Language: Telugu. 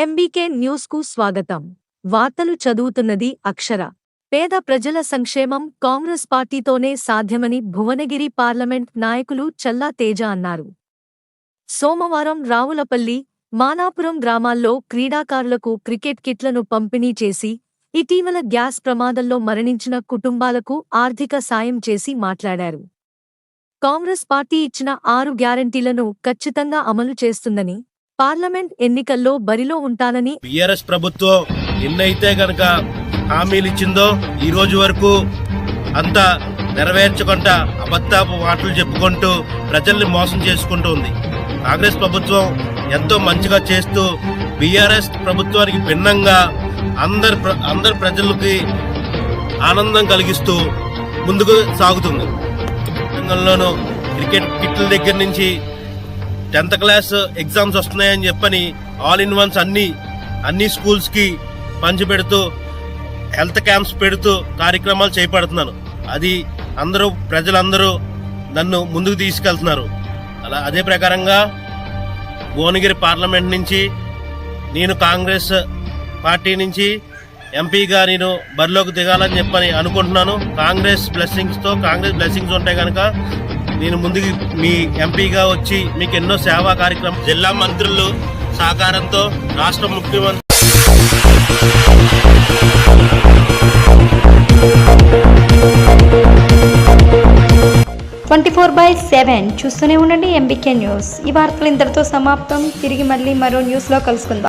ఎంబీకే న్యూస్కు స్వాగతం. వార్తలు చదువుతున్నది అక్షర. పేద ప్రజల సంక్షేమం కాంగ్రెస్ పార్టీతోనే సాధ్యమని భువనగిరి పార్లమెంట్ నాయకులు చల్లా తేజ అన్నారు. సోమవారం రావులపల్లి మానాపురం గ్రామాల్లో క్రీడాకారులకు క్రికెట్ కిట్లను పంపిణీ చేసి ఇటీవల గ్యాస్ ప్రమాదంలో మరణించిన కుటుంబాలకు ఆర్థిక సాయం చేసి మాట్లాడారు. కాంగ్రెస్ పార్టీ ఇచ్చిన ఆరు గ్యారంటీలను ఖచ్చితంగా అమలు చేస్తుందని పార్లమెంట్ ఎన్నికల్లో బరిలో ఉంటానని బిఆర్ఎస్ ప్రభుత్వం ఎన్నైతే గనక హామీలు ఇచ్చిందో ఈ రోజు వరకు అంతా నెరవేర్చకుండా అబద్ధాపు మాటలు చెప్పుకుంటూ ప్రజల్ని మోసం చేసుకుంటూ ఉంది కాంగ్రెస్ ప్రభుత్వం ఎంతో మంచిగా చేస్తూ బిఆర్ఎస్ ప్రభుత్వానికి భిన్నంగా అందరి ప్ర- అందరి ప్రజలకి ఆనందం కలిగిస్తూ ముందుకు సాగుతుంది. రంగంలోనూ క్రికెట్ కిట్ల దగ్గర నుంచి టెన్త్ క్లాస్ ఎగ్జామ్స్ వస్తున్నాయని చెప్పని ఆల్ ఇన్ వన్స్ అన్ని అన్ని స్కూల్స్కి పంచి పంచిపెడుతూ హెల్త్ క్యాంప్స్ పెడుతూ కార్యక్రమాలు చేపడుతున్నాను. అది అందరూ ప్రజలందరూ నన్ను ముందుకు తీసుకెళ్తున్నారు. అలా అదే ప్రకారంగా భువనగిరి పార్లమెంట్ నుంచి నేను కాంగ్రెస్ పార్టీ నుంచి ఎంపీగా నేను బరిలోకి దిగాలని చెప్పని అనుకుంటున్నాను. కాంగ్రెస్ బ్లెస్సింగ్స్తో కాంగ్రెస్ బ్లెస్సింగ్స్ ఉంటాయి కనుక నేను ముందుకు మీ ఎంపీగా వచ్చి మీకు ఎన్నో సేవా కార్యక్రమం జిల్లా మంత్రులు సహకారంతో రాష్ట్ర ముఖ్యమంత్రి ట్వంటీ ఫోర్ బై సెవెన్ చూస్తూనే ఉండండి ఎంబీకే న్యూస్. ఈ వార్తలు ఇంతటితో సమాప్తం. తిరిగి మళ్ళీ మరో న్యూస్లో కలుసుకుందాం.